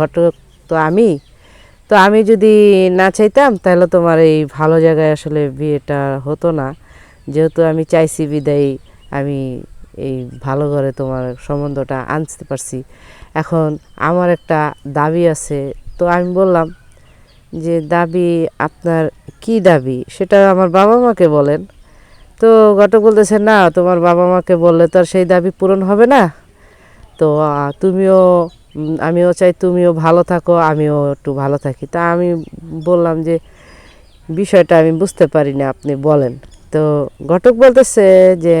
ঘটক তো আমি। তো আমি যদি না চাইতাম, তাহলে তোমার এই ভালো জায়গায় আসলে বিয়েটা হতো না। যেহেতু আমি চাইছি বিদায়ী, আমি এই ভালো ঘরে তোমার সম্বন্ধটা আনতে পারছি। এখন আমার একটা দাবি আছে, তো আমি বললাম যে, দাবি আপনার কি দাবি? সেটা আমার বাবা মাকে বলেন। তো ঘটক বলতেছে, না, তোমার বাবা মাকে বললে তো আর সেই দাবি পূরণ হবে না। তো তুমিও আমিও চাই তুমিও ভালো থাকো, আমিও একটু ভালো থাকি। তা আমি বললাম যে, বিষয়টা আমি বুঝতে পারি না আপনি বলেন। তো ঘটক বলতেছে যে,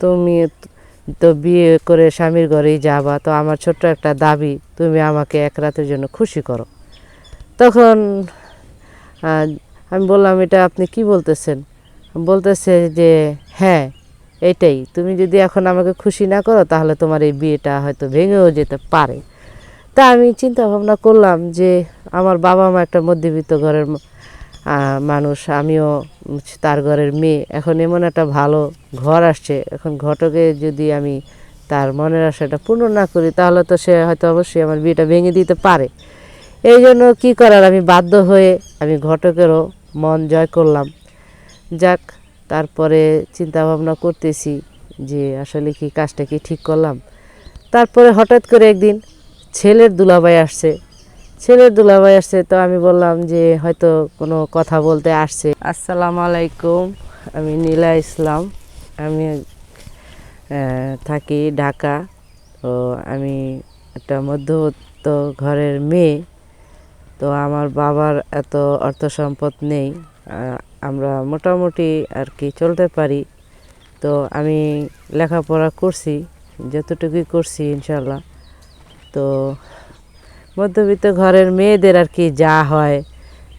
তুমি তো বিয়ে করে স্বামীর ঘরেই যাবা, তো আমার ছোট্ট একটা দাবি, তুমি আমাকে এক রাতের জন্য খুশি করো। তখন আমি বললাম, এটা আপনি কি বলতেছেন? বলতেছে যে হ্যাঁ এইটাই তুমি যদি এখন আমাকে খুশি না করো, তাহলে তোমার এই বিয়েটা হয়তো ভেঙেও যেতে পারে। তা আমি চিন্তা ভাবনা করলাম যে আমার বাবা মা একটা মধ্যবিত্ত ঘরের মানুষ, আমিও তার ঘরের মেয়ে। এখন এমন একটা ভালো ঘর আসছে। এখন ঘটকে যদি আমি তার মনের আশাটা পূর্ণ না করি, তাহলে তো সে হয়তো অবশ্যই আমার বিয়েটা ভেঙে দিতে পারে। এই জন্য কী করার? আমি বাধ্য হয়ে আমি ঘটকেরও মন জয় করলাম। যাক তারপরে চিন্তা ভাবনা করতেছি যে আসলে কি কাজটা কি ঠিক করলাম। তারপরে হঠাৎ করে একদিন ছেলের দুলাভাই আসছে। ছেলের দুলাভাই আসছে তো আমি বললাম যে হয়তো কোনো কথা বলতে আসছে। আসসালামু আলাইকুম, আমি নীলা ইসলাম। আমি থাকি ঢাকা। তো আমি একটা মধ্যবিত্ত ঘরের মেয়ে। তো আমার বাবার এত অর্থ সম্পদ নেই। আমরা মোটামুটি আর কি চলতে পারি। তো আমি লেখাপড়া করছি, যতটুকুই করছি ইনশাল্লাহ তো মধ্যবিত্ত ঘরের মেয়েদের আর কি যা হয়,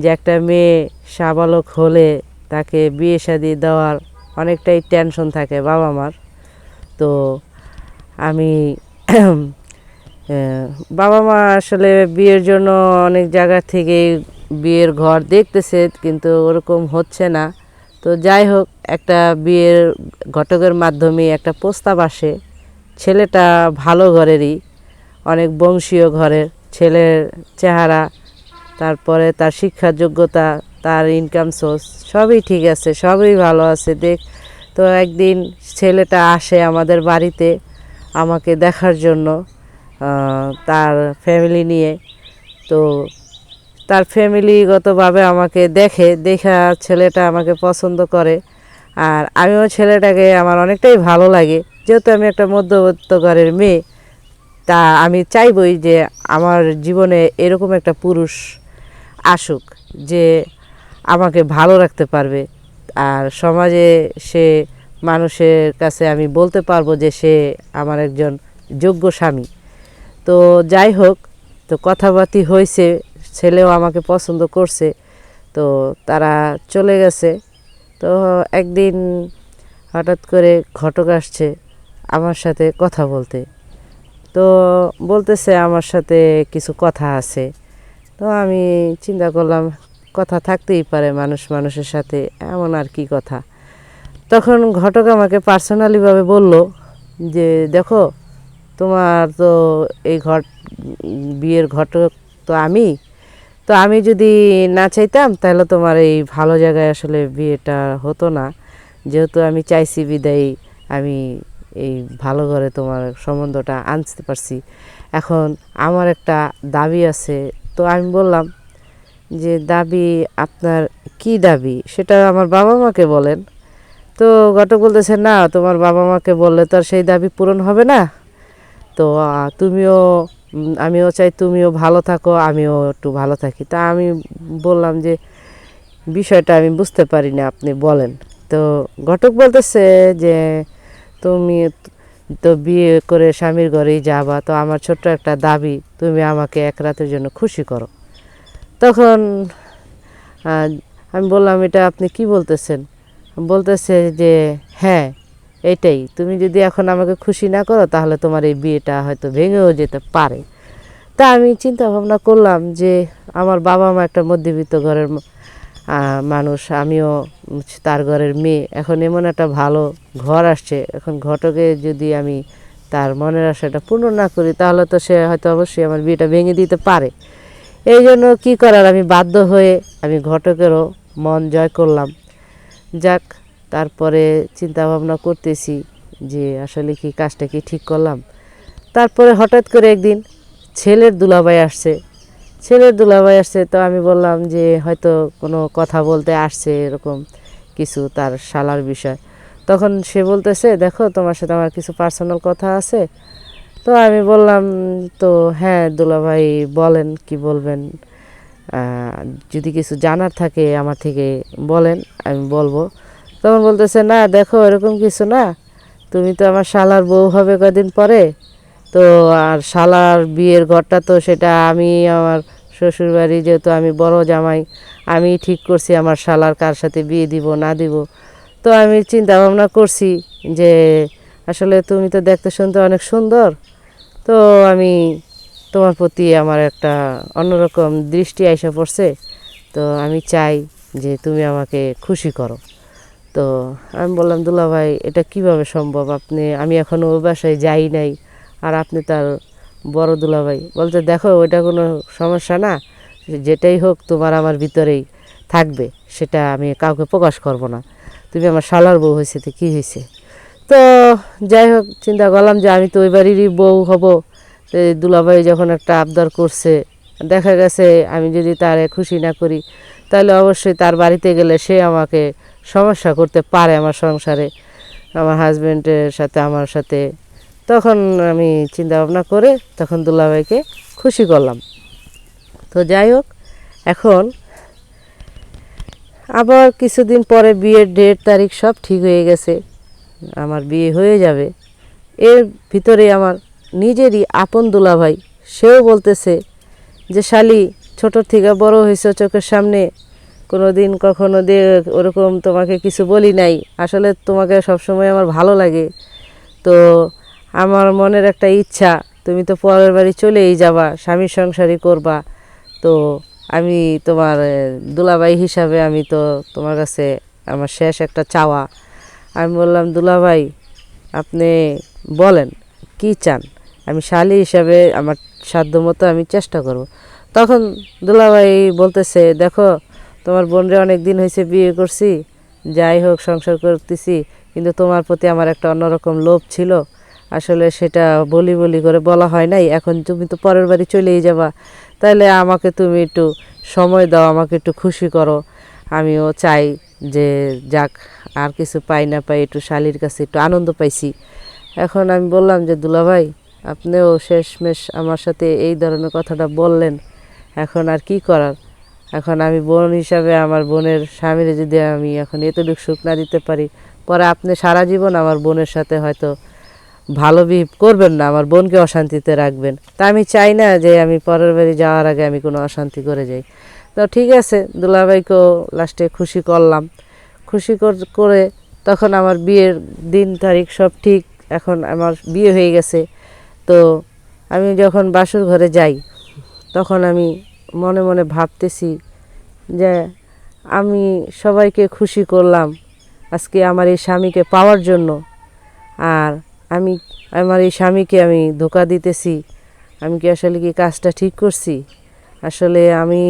যে একটা মেয়ে সাবালক হলে তাকে বিয়ে শাদি দেওয়ার অনেকটাই টেনশন থাকে বাবা মার তো আমি বাবা মা আসলে বিয়ের জন্য অনেক জায়গা থেকে বিয়ের ঘর দেখতেছে, কিন্তু ওরকম হচ্ছে না। তো যাই হোক, একটা বিয়ের ঘটকের মাধ্যমে একটা প্রস্তাব আসে। ছেলেটা ভালো ঘরেরই, অনেক বংশীয় ঘরের। ছেলের চেহারা, তারপরে তার শিক্ষা যোগ্যতা, তার ইনকাম সোর্স সবই ঠিক আছে, সবই ভালো আছে। দেখ, তো একদিন ছেলেটা আসে আমাদের বাড়িতে, আমাকে দেখার জন্য তার ফ্যামিলি নিয়ে। তো তার ফ্যামিলিগতভাবে আমাকে দেখে, দেখা ছেলেটা আমাকে পছন্দ করে। আর আমিও ছেলেটাকে আমার অনেকটাই ভালো লাগে। যেহেতু আমি একটা মধ্যবিত্ত ঘরের মেয়ে, তা আমি চাইবই যে আমার জীবনে এরকম একটা পুরুষ আসুক যে আমাকে ভালো রাখতে পারবে। আর সমাজে সে মানুষের কাছে আমি বলতে পারব যে সে আমার একজন যোগ্য স্বামী। তো যাই হোক, তো কথাবার্তি হয়েছে। ছেলেও আমাকে পছন্দ করছে, তো তারা চলে গেছে। তো একদিন হঠাৎ করে ঘটক আসছে আমার সাথে কথা বলতে। তো বলতেছে আমার সাথে কিছু কথা আছে। তো আমি চিন্তা করলাম, কথা থাকতেই পারে মানুষ মানুষের সাথে, এমন আর কি কথা। তখন ঘটক আমাকে পার্সোনালিভাবে বলল যে, দেখো, তোমার তো এই ঘট, বিয়ের ঘটক তো আমি তো আমি যদি না চাইতাম, তাহলে তোমার এই ভালো জায়গায় আসলে বিয়েটা হতো না। যেহেতু আমি চাইছি বিদায়, আমি এই ভালো ঘরে তোমার সম্বন্ধটা আনতে পারছি। এখন আমার একটা দাবি আছে, তো আমি বললাম যে, দাবি আপনার কি দাবি? সেটা আমার বাবা মাকে বলেন। তো ঘটক বলতেছে, না, তোমার বাবা মাকে বললে তো আর সেই দাবি পূরণ হবে না। তো তুমিও আমিও চাই তুমিও ভালো থাকো, আমিও একটু ভালো থাকি। তা আমি বললাম যে, বিষয়টা আমি বুঝতে পারি না আপনি বলেন। তো ঘটক বলতেছে যে, তুমি তো বিয়ে করে স্বামীর ঘরেই যাবা, তো আমার ছোট্ট একটা দাবি, তুমি আমাকে এক রাতের জন্য খুশি করো। তখন আমি বললাম, এটা আপনি কি বলতেছেন? বলতেছে যে হ্যাঁ এইটাই তুমি যদি এখন আমাকে খুশি না করো, তাহলে তোমার এই বিয়েটা হয়তো ভেঙেও যেতে পারে। তা আমি চিন্তা ভাবনা করলাম যে আমার বাবা মা একটা মধ্যবিত্ত ঘরের মানুষ, আমিও তার ঘরের মেয়ে। এখন এমন একটা ভালো ঘর আসছে। এখন ঘটকে যদি আমি তার মনের আশাটা পূর্ণ না করি, তাহলে তো সে হয়তো অবশ্যই আমার বিয়েটা ভেঙে দিতে পারে। এই জন্য কী করার? আমি বাধ্য হয়ে আমি ঘটকেরও মন জয় করলাম। যাক তারপরে চিন্তা ভাবনা করতেছি যে আসলে কি কাজটা কি ঠিক করলাম। তারপরে হঠাৎ করে একদিন ছেলের দুলাভাই আসছে। ছেলের দুলাভাই আসছে তো আমি বললাম যে হয়তো কোনো কথা বলতে আসছে এরকম কিছু তার শালার বিষয়। তখন সে বলতেছে, দেখো, তোমার সাথে আমার কিছু পার্সোনাল কথা আছে। তো আমি বললাম, তো হ্যাঁ দুলাভাই বলেন, কি বলবেন? যদি কিছু জানার থাকে আমার থেকে বলেন, আমি বলব। তখন বলতেছে, না, দেখো, এরকম কিছু না। তুমি তো আমার শালার বউ হবে কদিন পরে। তো আর শালার বিয়ের ঘরটা তো সেটা আমি আমার শ্বশুরবাড়ি, যেহেতু আমি বড় জামাই, আমি ঠিক করছি আমার শালার কার সাথে বিয়ে দিব, না দিব। তো আমি চিন্তা ভাবনা করছি যে, আসলে তুমি তো দেখতে শুনতে অনেক সুন্দর। তো আমি তোমার প্রতি আমার একটা অন্যরকম দৃষ্টি আইসা পড়ছে। তো আমি চাই যে তুমি আমাকে খুশি করো। তো আমি বললাম, দুলা ভাই, এটা কীভাবে সম্ভব? আপনি, আমি এখনও ওই বাসায় যাই নাই। আর আপনি তার বড় দুলা ভাই। বলতে দেখো, ওইটা কোনো সমস্যা না। যেটাই হোক, তোমার আমার ভিতরেই থাকবে। সেটা আমি কাউকে প্রকাশ করব না। তুমি আমার শালার বউ হয়েছে তো কী হয়েছে? তো যাই হোক, চিন্তা করলাম যে আমি তো ওই বাড়িরই বউ হব। দুলাভাই যখন একটা আবদার করছে, দেখা গেছে আমি যদি তারে খুশি না করি, তাহলে অবশ্যই তার বাড়িতে গেলে সে আমাকে সমস্যা করতে পারে আমার সংসারে, আমার হাজব্যান্ডের সাথে, আমার সাথে। তখন আমি চিন্তা ভাবনা করে তখন দুলাভাইকে খুশি করলাম। তো যাই হোক, এখন আবার কিছুদিন পরে বিয়ের ডেট তারিখ সব ঠিক হয়ে গেছে। আমার বিয়ে হয়ে যাবে। এর ভিতরে আমার নিজেরই আপন দুলাভাই, সেও বলতেছে যে, শালি, ছোট থেকে বড় হয়েছে, চোখের সামনে কোনো দিন কখনো দিয়ে ওরকম তোমাকে কিছু বলি নাই। আসলে তোমাকে সবসময় আমার ভালো লাগে। তো আমার মনের একটা ইচ্ছা, তুমি তো পরের বাড়ি চলেই যাবা স্বামী সংসারই করবা। তো আমি তোমার দুলাভাই হিসাবে আমি তো তোমার কাছে আমার শেষ একটা চাওয়া। আমি বললাম, দুলাভাই, আপনি বলেন, কি চান? আমি শালি হিসাবে আমার সাধ্যমতো আমি চেষ্টা করব। তখন দুলাভাই বলতেছে, দেখো তোমার বোনরে অনেক দিন হয়েছে বিয়ে করছি, যাই হোক সংসার করতেছি, কিন্তু তোমার প্রতি আমার একটা অন্যরকম লোভ ছিল। আসলে সেটা বলি বলি করে বলা হয় নাই, এখন তুমি তো পরের বাড়ি চলেই যাবা। তাহলে আমাকে তুমি একটু সময় দাও, আমাকে একটু খুশি করো। আমিও চাই যে যাক, আর কিছু পাই না পাই একটু শালির কাছে একটু আনন্দ পাইছি। এখন আমি বললাম যে, দুলাভাই, আপনিও শেষমেশ আমার সাথে এই ধরনের কথাটা বললেন, এখন আর কি করার? এখন আমি বোন হিসাবে আমার বোনের স্বামীরে যদি আমি এখন এতটুকু সুখ না দিতে পারি, পরে আপনি সারা জীবন আমার বোনের সাথে হয়তো ভালো বিহেভ করবেন না, আমার বোনকে অশান্তিতে রাখবেন। তা আমি চাই না যে আমি পরের বাড়ি যাওয়ার আগে আমি কোনো অশান্তি করে যাই। তো ঠিক আছে, দুলাভাইকেও লাস্টে খুশি করলাম। খুশি কর- তখন আমার বিয়ের দিন, তারিখ সব ঠিক, এখন আমার বিয়ে হয়ে গেছে। তো আমি যখন বাসুর ঘরে যাই, তখন আমি মনে মনে ভাবতেছি যে আমি সবাইকে খুশি করলাম আজকে আমার এই স্বামীকে পাওয়ার জন্য। আর আমি, আমার এই স্বামীকে আমি ধোকা দিতেছি। আমি কি আসলে কি কাজটা ঠিক করছি? আসলে আমি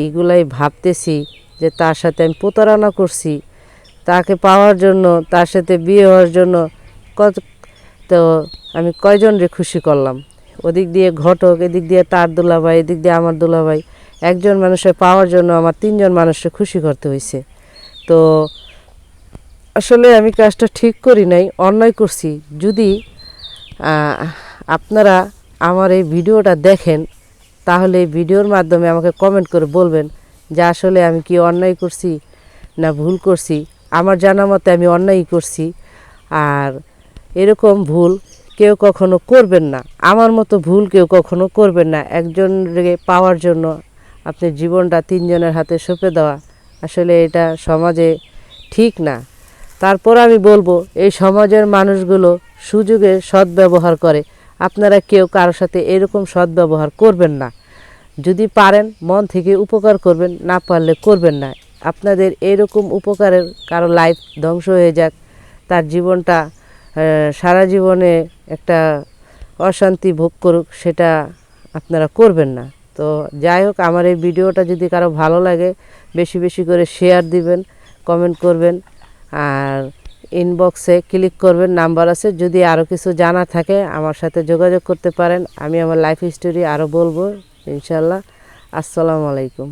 এইগুলাই ভাবতেছি যে তার সাথে আমি প্রতারণা করছি। তাকে পাওয়ার জন্য, তার সাথে বিয়ে হওয়ার জন্য কত, তো আমি কয়জনরে খুশি করলাম? ওদিক দিয়ে ঘটক, এদিক দিয়ে তার দুলাভাই, এদিক দিয়ে আমার দুলাভাই। একজন মানুষের পাওয়ার জন্য আমার তিনজন মানুষকে খুশি করতে হয়েছে তো আসলে আমি কাজটা ঠিক করি নাই, অন্যায় করছি। যদি আপনারা আমার এই ভিডিওটা দেখেন, তাহলে এই ভিডিওর মাধ্যমে আমাকে কমেন্ট করে বলবেন যে আসলে আমি কি অন্যায় করছি না ভুল করছি। আমার জানা মতে আমি অন্যায় করছি। আর এরকম ভুল কেউ কখনো করবেন না। আমার মতো ভুল কেউ কখনো করবেন না। একজনকে পাওয়ার জন্য আপনি জীবনটা তিনজনের হাতে সঁপে দেওয়া আসলে এটা সমাজে ঠিক না। তারপর আমি বলব, এই সমাজের মানুষগুলো সুযোগের সদ্ব্যবহার করে। আপনারা কেউ কারোর সাথে এরকম সদ্ব্যবহার করবেন না। যদি পারেন, মন থেকে উপকার করবেন, না পারলে করবেন না। আপনাদের এরকম উপকারের কারও লাইফ ধ্বংস হয়ে যাক, তার জীবনটা সারা জীবনে একটা অশান্তি ভোগ করুক, সেটা আপনারা করবেন না। তো যাই হোক, আমার এই ভিডিওটা যদি কারও ভালো লাগে, বেশি বেশি করে শেয়ার দিবেন কমেন্ট করবেন, আর ইনবক্সে ক্লিক করবেন নাম্বার আছে। যদি আরও কিছু জানা থাকে, আমার সাথে যোগাযোগ করতে পারেন। আমি আমার লাইফ হিস্টোরি আরও বলব ইনশাল্লাহ আসসালামু আলাইকুম।